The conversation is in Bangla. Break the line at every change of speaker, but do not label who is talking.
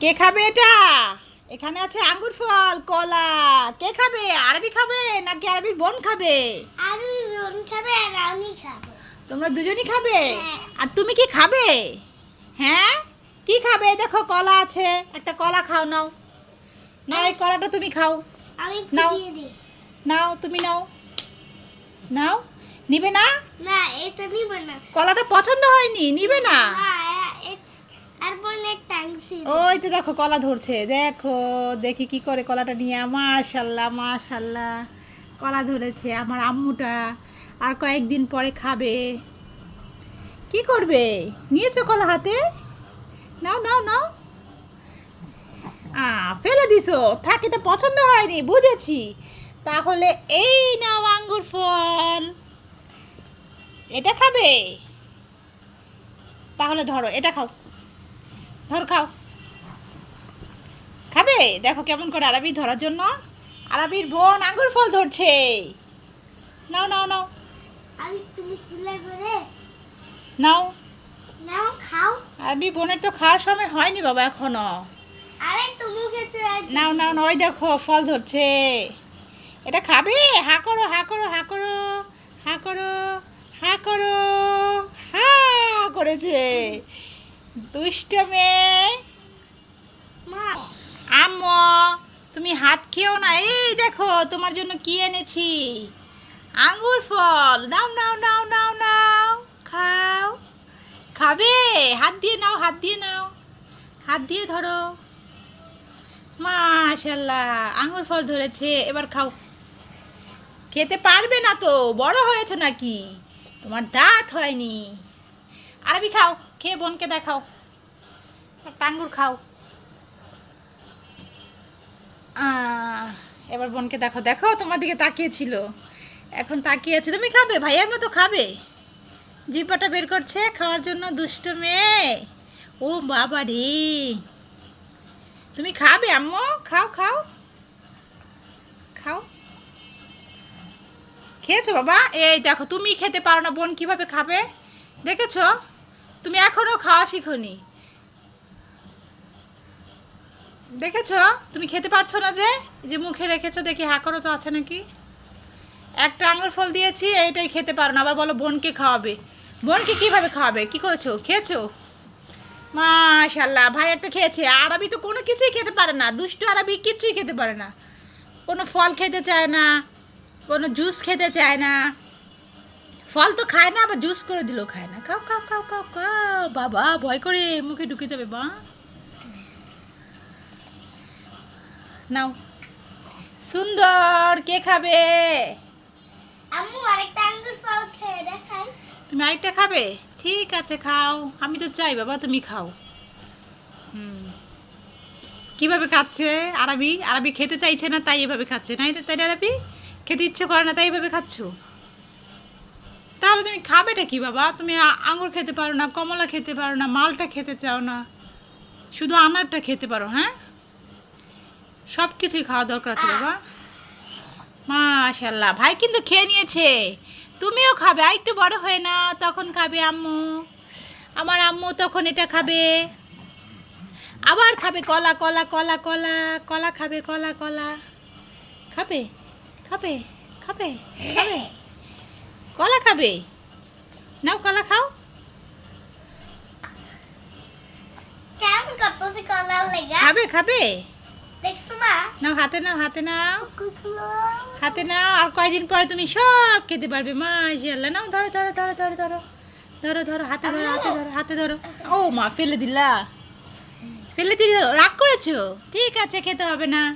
কে খাবে এটা? এখানে আছে আঙ্গুর ফল কলা। কে খাবে? আরবি খাবে নাকি আরবির বোন খাবে?
আমি বোন খাবে আর আমি খাব।
তোমরা দুজনই খাবে?
হ্যাঁ।
আর তুমি কি খাবে? হ্যাঁ? কি খাবে? দেখো কলা আছে। একটা কলা খাও নাও। না এই কলাটা তুমি খাও।
আমি
নাও। নাও তুমি নাও। নাও। নিবে না?
না এটা নিবে না।
কলাটা পছন্দ হয়নি? নিবে না
আর বোন একটা
ওই তো দেখো, কলা ধরছে। দেখো, দেখি কি করে কলাটা নিয়ে মাশাল্লাহ মাশাল্লাহ। কলা ধরেছে আমার আম্মুটা। আর কয়েকদিন পরে খাবে। কি করবে? নিয়েছো কলা হাতে? নাও নাও নাও। আ ফেলে দিছো। থাক, এটা পছন্দ হয়নি, বুঝেছি। তাহলে এই নাও আঙ্গুর ফল। এটা খাবে? তাহলে ধরো, এটা খাও। ধর খাও। খাবে? দেখো কেমন করে আরবি ধরার জন্য। আরবির বোন আঙ্গুর ফল ধরছে। নাও নাও নাও।
আমি তুমি স্কুলে করে
নাও।
নাও খাও।
আরবি বোনের তো খাওয়ার সময় হয়নি বাবা এখনও।
আরে তুমি
নাও নাও নাও ওই দেখো ফল ধরছে। এটা খাবে? হা করো হা করো হা করো হা করো হা করো হা করেছে। দুষ্ট মেয়ে।
মা।
আম্মু তুমি হাত খেও না। এই দেখো তোমার জন্য কি এনেছি? আঙ্গুর ফল। নাও নাও নাও নাও নাও। খাও। খাবে? হাত দিয়ে নাও হাত দিয়ে নাও। হাত দিয়ে ধরো। মাশাল্লাহ আঙ্গুর ফল ধরেছে। এবার খাও। খেতে পারবে না তো? বড় হয়েছো নাকি? তোমার দাঁত হয়নি। আরবি খাও, খেয়ে বোনকে দেখাও। একটা আঙ্গুর খাও। এবার বোনকে দেখো দেখো তোমার দিকে তাকিয়েছিল। এখন তাকিয়ে আছে। তুমি খাবে? ভাইয়ার মতো খাবে? জিব্বাটা বের করছে, খাওয়ার জন্য দুষ্ট মেয়ে। ও বাবা রে। তুমি খাবে, আম্মু? খাও খাও। খাও। খেয়েছো বাবা? এই দেখো, তুমি খেতে পারো না, বোন কীভাবে খাবে? দেখেছ? তুমি এখনও খাওয়া শিখোনি। দেখেছ? তুমি খেতে পারছ না যে? যে মুখে রেখেছো, দেখি হ্যাঁ করো তো আছে নাকি? একটা আঙুর ফল দিয়েছি, এইটাই খেতে পারো না। আবার বলো বোনকে খাওয়াবে। বোনকে কীভাবে খাওয়াবে? কি করেছ? খেয়েছো? মাশাল্লাহ ভাই একটা খেয়েছে। আরবি তো কোনো কিছুই খেতে পারে না। দুষ্ট আরবি কিছুই খেতে পারে না। কোনো ফল খেতে চায় না, কোনো জুস খেতে চায় না। ফল তো খায় না আবার জুস করে দিলেও খায় না। খাও খাও খাও খাও খাও। বাবা ভয় করে মুখে ঢুকে যাবে বা নাও। সুন্দর কে খাবে?
আম্মু আরেকটা আঙ্গুর ফল খেয়ে দেখাই।
তুমি আরেকটা খাবে? ঠিক আছে খাও। আমি তো চাই বাবা তুমি খাও। হুম। কীভাবে খাচ্ছে আরবি? আরবি খেতে চাইছে না তাই এভাবে খাচ্ছে। না এটা তাই আরবি? খেতে ইচ্ছে করে না তাই এভাবে খাচ্ছ? তাহলে তুমি খাবেটা কি বাবা? তুমি আঙুর খেতে পারো না, কমলা খেতে পারো না, মালটা খেতে চাও না। শুধু আনারটা খেতে পারো হ্যাঁ? সব কিছুই খাওয়া দরকার আছে বাবা। মাশাল্লাহ ভাই কিন্তু খেয়ে নিয়েছে। তুমিও খাবে, আর একটু বড় হয়ে না তখন খাবে আম্মু। আমার আম্মু তখন এটা খাবে। আবার খাবে কলা কলা কলা কলা কলা খাবে, কলা কলা। খাবে খাবে খাবে খাবে। কলা খাবে? নাও কলা খাও। খাবে খাবে? নাও হাতে নাও হাতে নাও। হাতে নাও আর কয়দিন পরে তুমি সব খেতে পারবে। মাশাল্লাহ নাও ধরো ধরো ধরো ধরো ধরো। ধরো ধরো হাতে ধরো হাতে ধরো হাতে ধরো। ও মা ফেলে দিলা। ফেলে দিল। রাগ করেছ? ঠিক আছে খেতে হবে না।